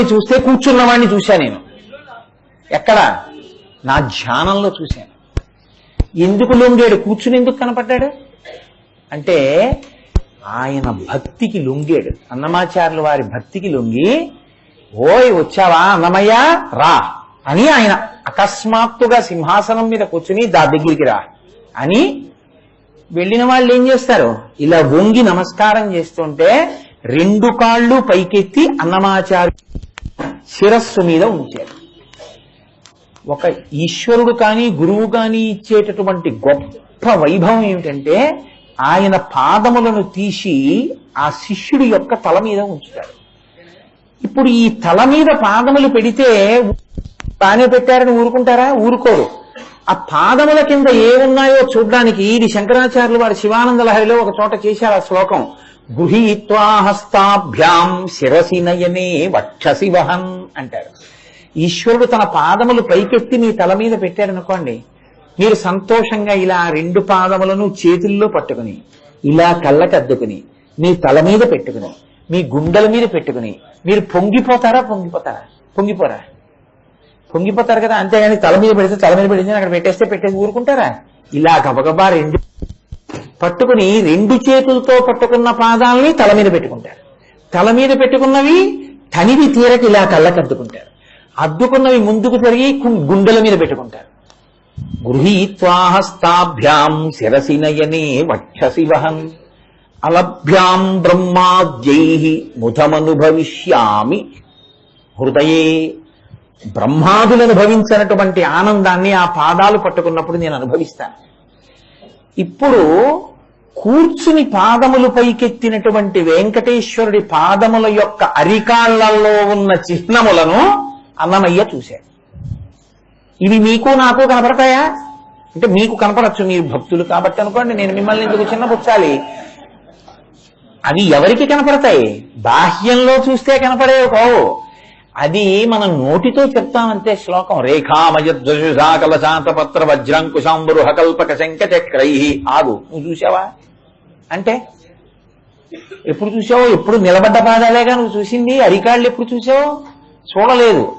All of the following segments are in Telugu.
లొంగినవాడిని చూస్తే కూర్చున్నవాడిని చూశా నేను. ఎక్కడ? నా ధ్యానంలో చూశాను ఎందుకు లొంగాడు? కూర్చుని ఎందుకు కనపడ్డాడు? అంటే ఆయన భక్తికి లొంగాడు. అన్నమాచార్యుల వారి భక్తికి లొంగి ఓయ్ వచ్చావా? అన్నమయ్య రా అని ఆయన అకస్మాత్తుగా సింహాసనం మీద కూర్చుని దా దగ్గరికి రా అని వెళ్ళిన వాళ్ళు ఏం చేస్తారు? ఇలా వంగి నమస్కారం చేస్తుంటే రెండు కాళ్ళు పైకెత్తి అన్నమాచార్య శిరస్సు మీద ఉంచారు ఒక ఈశ్వరుడు కానీ గురువు కానీ ఇచ్చేటటువంటి గొప్ప వైభవం ఏమిటంటే ఆయన పాదములను తీసి ఆ శిష్యుడి యొక్క తల మీద ఉంచుతాడు. ఇప్పుడు ఈ తల మీద పాదములు పెడితే బానే పెట్టారని ఊరుకుంటారా? ఊరుకోరు. ఆ పాదముల కింద ఏమున్నాయో చూడ్డానికి ఇది శంకరాచార్యులు వారి శివానంద లహరిలో ఒక చోట చేశారు ఆ శ్లోకం. గృహీత్వా హస్తాభ్యాం శిరసి నయనే వక్షసి వహన్ అంటారు. ఈశ్వరుడు తన పాదములు పైకెత్తి మీ తల మీద పెట్టాడనుకోండి మీరు సంతోషంగా ఇలా రెండు పాదములను చేతుల్లో పట్టుకుని ఇలా కళ్ళకద్దుకుని మీ తల మీద పెట్టుకుని మీ గుండెల మీద పెట్టుకుని మీరు పొంగిపోతారా పొంగిపోతారా? పొంగిపోరా? పొంగిపోతారు కదా అంతేగాని తల మీద పెడితే తల మీద పెడితే అక్కడ పెట్టేస్తే పెట్టేసి ఊరుకుంటారా? ఇలా గబగబా రెండు పట్టుకుని రెండు చేతులతో పట్టుకున్న పాదాలని తల మీద పెట్టుకుంటారు. తల మీద పెట్టుకున్నవి తనివి తీరకి ఇలా కళ్ళకద్దుకుంటారు. అద్దుకున్నవి ముందుకు జరిగి గుండెల మీద పెట్టుకుంటారు. గృహీత్వాహస్తాభ్యాం శిరసి నయనే వక్షసి వహన్ అలభ్యాం బ్రహ్మాద్యై ముధమనుభవిష్యామి హృదయే బ్రహ్మాదులను భవించినటువంటి ఆనందాన్ని ఆ పాదాలు పట్టుకున్నప్పుడు నేను అనుభవిస్తాను. ఇప్పుడు కూర్చుని పాదములు పైకెత్తినటువంటి వెంకటేశ్వరుడి పాదముల యొక్క అరికాళ్ళలో ఉన్న చిహ్నములను అన్నమయ్య చూశాడు. ఇవి మీకు నాకు కనపడతాయా? అంటే మీకు కనపడచ్చు మీరు భక్తులు కాబట్టి అనుకోండి నేను మిమ్మల్ని ఎందుకు చిన్నపుచ్చాలి అవి ఎవరికి కనపడతాయి? బాహ్యంలో చూస్తే కనపడేవి కావు. అది మనం నోటితో చెప్తామంతే శ్లోకం. రేఖామయద్వజుషాకల శాంతపత్ర వజ్రంకుశాంబురు హకల్పక శంక చక్రై ఆగు. నువ్వు చూసావా అంటే? ఎప్పుడు చూసావు ఎప్పుడు నిలబడ్డ పాదాలేగా నువ్వు చూసింది? అరికాళ్ళు ఎప్పుడు చూసావు చూడలేదు.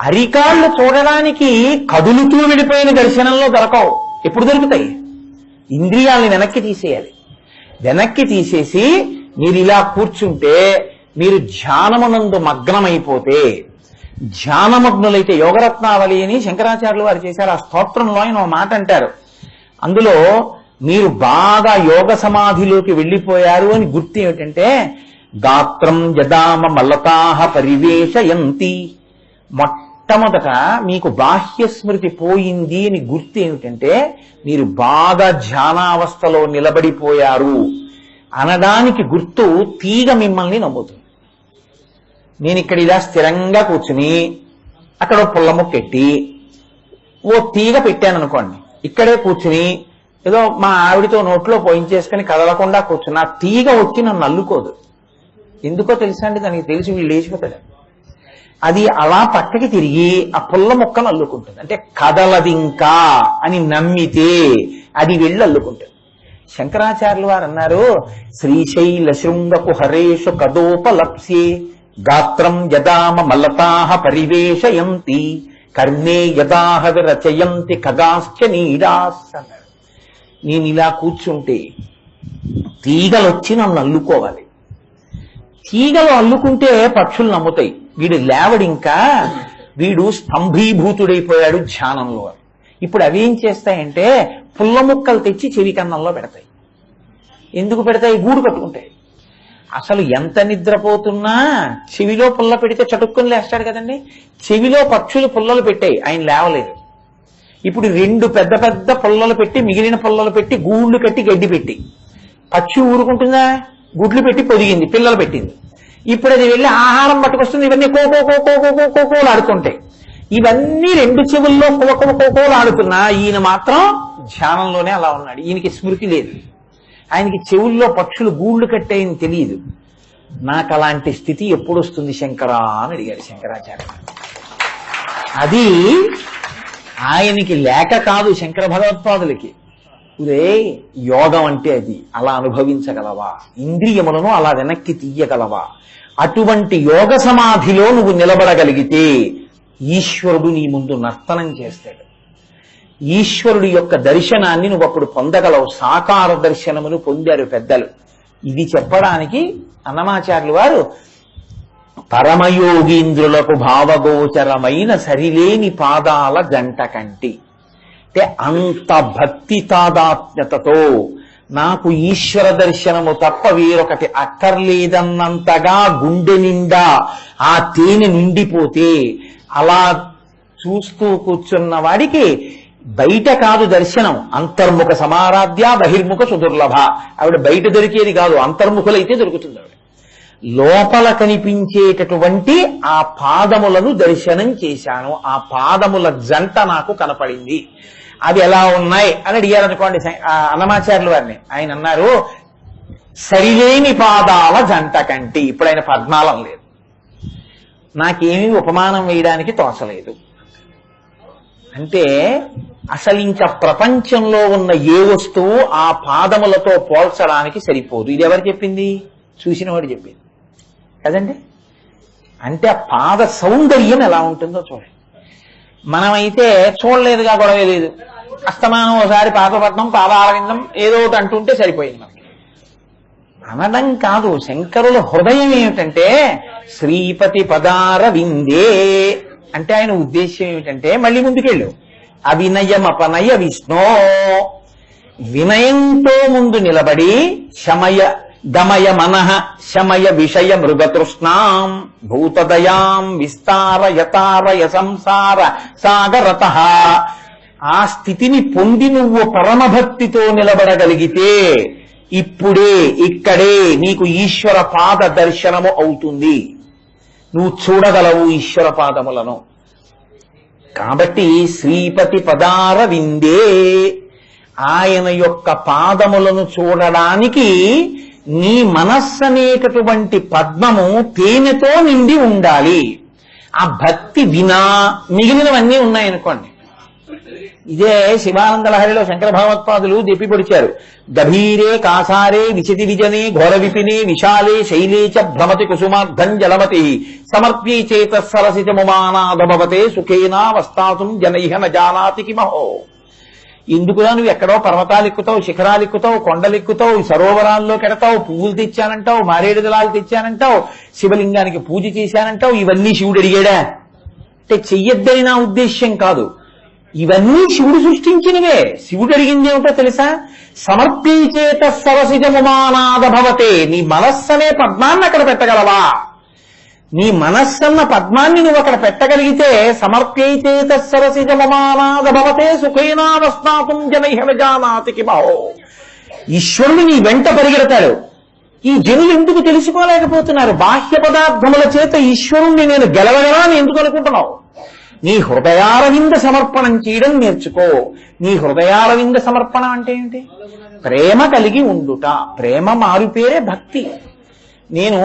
అరికాళ్ళు చూడడానికి కదులుతూ విడిపోయిన దర్శనంలో దొరకవు. ఎప్పుడు దొరుకుతాయి? ఇంద్రియాలని వెనక్కి తీసేయాలి. వెనక్కి తీసేసి మీరు ఇలా కూర్చుంటే మీరు ధ్యానమునందు మగ్నమైపోతే ధ్యానమగ్నులైతే యోగరత్నావళి అని శంకరాచార్యులు వారు చేశారు. ఆ స్తోత్రంలో ఆయన ఒక మాట అంటారు. అందులో మీరు బాగా యోగ సమాధిలోకి వెళ్ళిపోయారు అని గుర్తు ఏమిటంటే గాత్రం జదామ మల్లతాహ పరివేశయంతి మొట్టమొదట మీకు బాహ్య స్మృతి పోయింది అని గుర్తు ఏమిటంటే మీరు బాగా ధ్యానావస్థలో నిలబడిపోయారు. అనడానికి గుర్తు తీగ మిమ్మల్ని నమ్ముతుంది. నేను ఇక్కడ ఇలా స్థిరంగా కూర్చుని అక్కడ పుల్ల ముక్కెట్టి ఓ తీగ పెట్టాను అనుకోండి ఇక్కడే కూర్చుని ఏదో మా ఆవిడతో నోట్లో పోయించేసుకుని కదలకుండా కూర్చుని ఆ తీగ వచ్చి నన్ను అల్లుకోదు. ఎందుకో తెలుసా అండి? దానికి తెలిసి వీళ్ళు లేచిపోతాడు అది అలా పక్కకి తిరిగి ఆ పుల్ల మొక్కను అల్లుకుంటుంది. అంటే కదలది ఇంకా అని నమ్మితే అది వెళ్ళి అల్లుకుంటుంది. శంకరాచార్యులు వారు అన్నారు శ్రీశైల శృంగపు హరేషు కదోపలప్సే గాత్రం యదామ మలతాహ కర్ణే యదాహ విరచయంతి కదాశ్చ నీడాస్ నేను ఇలా కూర్చుంటే తీగలు వచ్చి నన్ను అల్లుకోవాలి. తీగలు అల్లుకుంటే పక్షులు నమ్ముతాయి. వీడు లేవడింకా వీడు స్తంభీభూతుడైపోయాడు ధ్యానంలో. ఇప్పుడు అవి ఏం చేస్తాయంటే పుల్ల ముక్కలు తెచ్చి చెవి కన్నంలో పెడతాయి. ఎందుకు పెడతాయి? గూడు కట్టుకుంటాయి. అసలు ఎంత నిద్రపోతున్నా చెవిలో పుల్ల పెడితే చటుక్కుని లేస్తాడు కదండి. చెవిలో పక్షులు పుల్లలు పెట్టాయి ఆయన లేవలేదు. ఇప్పుడు రెండు పెద్ద పెద్ద పుల్లలు పెట్టి మిగిలిన పుల్లలు పెట్టి గూళ్ళు కట్టి గడ్డి పెట్టి. పక్షి ఊరుకుంటుందా? గుడ్లు పెట్టి పొదిగింది పిల్లలు పెట్టింది. ఇప్పుడు అది వెళ్ళి ఆహారం పట్టుకొస్తుంది ఇవన్నీ కోకో కోకో కోకో కోకోలు ఆడుతుంటాయి. ఇవన్నీ రెండు చెవుల్లో కోకో కోకోలు ఆడుతున్నా ఈయన మాత్రం ధ్యానంలోనే అలా ఉన్నాడు. ఈయనకి స్మృతి లేదు. ఆయనకి చెవుల్లో పక్షులు గూళ్ళు కట్టాయని తెలియదు. నాకు అలాంటి స్థితి ఎప్పుడు వస్తుంది శంకరా అని అడిగాడు శంకరాచార్య. అది ఆయనకి లేక కాదు శంకర భగవత్పాదులకి. ఇదే యోగం అంటే అది. అలా అనుభవించగలవా? ఇంద్రియములను అలా వెనక్కి తీయగలవా? అటువంటి యోగ సమాధిలో నువ్వు నిలబడగలిగితే ఈశ్వరుడు నీ ముందు నర్తనం చేస్తాడు. ఈశ్వరుడి యొక్క దర్శనాన్ని నువ్వు అప్పుడు పొందగలవు. సాకార దర్శనమును పొందారు పెద్దలు. ఇది చెప్పడానికి అన్నమాచార్యులు వారు పరమయోగీంద్రులకు భావగోచరమైన సరిలేని పాదాల గంట కంటి. అంటే అంత భక్తి తాదాత్మ్యతతో నాకు ఈశ్వర దర్శనము తప్ప వేరొకటి అక్కర్లేదన్నంతగా గుండె నిండా ఆ తేనె నిండిపోతే అలా చూస్తూ కూర్చున్న వాడికి బయట కాదు దర్శనం. అంతర్ముఖ సమారాధ్య బహిర్ముఖ సుదుర్లభ. ఆవిడ బయట దొరికేది కాదు అంతర్ముఖులైతే దొరుకుతుంది ఆవిడ. లోపల కనిపించేటటువంటి ఆ పాదములను దర్శనం చేశాను. ఆ పాదముల జంట నాకు కనపడింది. అవి ఎలా ఉన్నాయి అని అడిగారనుకోండి అన్నమాచార్యులు వారిని. ఆయన అన్నారు సరిలేని పాదాల జంట కంటి. ఇప్పుడు ఆయన పద్మాలం లేదు. నాకేమీ ఉపమానం వేయడానికి తోచలేదు. అంటే అసలు ఇంకా ప్రపంచంలో ఉన్న ఏ వస్తువు ఆ పాదములతో పోల్చడానికి సరిపోదు. ఇది ఎవరు చెప్పింది? చూసినవాడు చెప్పింది. కదండి? అంటే ఆ పాద సౌందర్యం ఎలా ఉంటుందో చూడండి. మనమైతే చూడలేదుగా గొడవ లేదు. అస్తమానం ఒకసారి పాతపట్నం పాదారవిందం ఏదో ఒకటి అంటుంటే సరిపోయింది మనకి. అనడం కాదు శంకరుల హృదయం ఏమిటంటే శ్రీపతి పదార విందే అంటే ఆయన ఉద్దేశం ఏమిటంటే మళ్ళీ ముందుకెళ్ళు. అవినయమపనయ విష్ణో. వినయంతో ముందు నిలబడి శమయ దమయ మనః శమయ విషయ మృగతృష్ణాం భూతదయాం విస్తార యతారయ సంసార సాగరత. ఆ స్థితిని పొంది నువ్వు పరమభక్తితో నిలబడగలిగితే ఇప్పుడే ఇక్కడే నీకు ఈశ్వర పాద దర్శనము అవుతుంది. నువ్వు చూడగలవు ఈశ్వర పాదములను. కాబట్టి శ్రీపతి పదార విందే. ఆయన యొక్క పాదములను చూడడానికి నీ మనస్సు అనేటటువంటి పద్మము తేనెతో నిండి ఉండాలి. ఆ భక్తి వినా మిగిలినవన్నీ ఉన్నాయనుకోండి. ఇదే శివానంద లహరిలో శంకర భగవత్పాదులు చెప్పి పొడిచారు. గభీరే కాసారే విచితి విజనే ఘోర విపినే విశాలే శైలే చ భ్రమతి కుసుమార్థం జలమతి. సమర్ప్యే చేత సరసి ముమానాదభవతే సుఖేనా వస్తాతుం జనైహ న జానాతి కిమహో. ఎందుకురా నువ్వు ఎక్కడో పర్వతాలు ఎక్కుతావు శిఖరాలు ఎక్కుతావు కొండలు ఎక్కుతావు సరోవరాల్లో కెడతావు పువ్వులు తెచ్చానంటావు మారేడు దళాలు తెచ్చానంటావు శివలింగానికి పూజ చేశానంటావు ఇవన్నీ శివుడు అడిగాడా? అంటే చెయ్యొద్దని నా ఉద్దేశ్యం కాదు. ఇవన్నీ శివుడు సృష్టించినవే. శివుడు అడిగింది ఏమిటో తెలుసా? సమర్పించేత సరసిజముమానాద భవతే. నీ మనస్సనే పద్మాన్ని అక్కడ పెట్టగలవా? నీ మనస్సన్న పద్మాన్ని నువ్వు అక్కడ పెట్టగలిగితే సమర్ప్యైతే సరసిజమమానాద భవతే సుఖైనావస్థాతం జనైహ జానాతికి బాహో ఈశ్వరుడు నీ వెంట పరిగెడతాడు. ఈ జనులు ఎందుకు తెలుసుకోలేకపోతున్నారు? బాహ్య పదార్థముల చేత ఈశ్వరుణ్ణి నేను గెలవగలా ఎందుకు అనుకుంటున్నావు? నీ హృదయారవింద సమర్పణం చేయడం నేర్చుకో. నీ హృదయారవింద సమర్పణ అంటే ఏంటి? ప్రేమ కలిగి ఉండుట. ప్రేమ మారు పేరే భక్తి. నేను